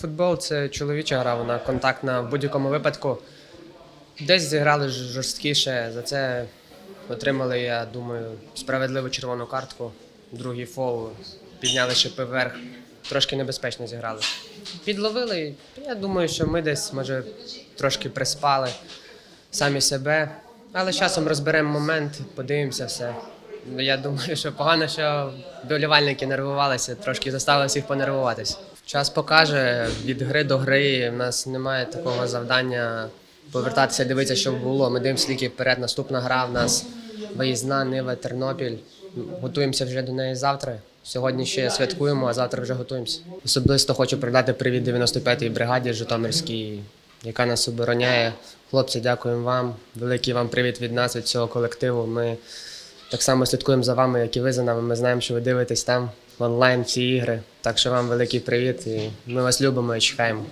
Футбол це чоловіча гра, вона контактна в будь-якому випадку. Десь зіграли жорсткіше. За це отримали, я думаю, справедливу червону картку, другий фол, підняли шипи вверх. Трошки небезпечно зіграли. Підловили. Я думаю, що ми десь, може, трошки приспали самі себе. Але з часом розберемо момент, подивимося все. Я думаю, що погано, що болівальники нервувалися, трошки заставили всіх понервуватися. Час покаже від гри до гри. У нас немає такого завдання повертатися, дивитися, що було. Ми дивимося тільки вперед. Наступна гра в нас виїзна Нива, Тернопіль. Готуємося вже до неї завтра. Сьогодні ще святкуємо, а завтра вже готуємося. Особисто хочу передати привіт 95-й бригаді Житомирській, яка нас обороняє. Хлопці, дякуємо вам. Великий вам привіт від нас, від цього колективу. Ми так само слідкуємо за вами, як і ви за нами. Ми знаємо, що ви дивитесь там в онлайн ці ігри. Так що вам великий привіт і ми вас любимо і чекаємо.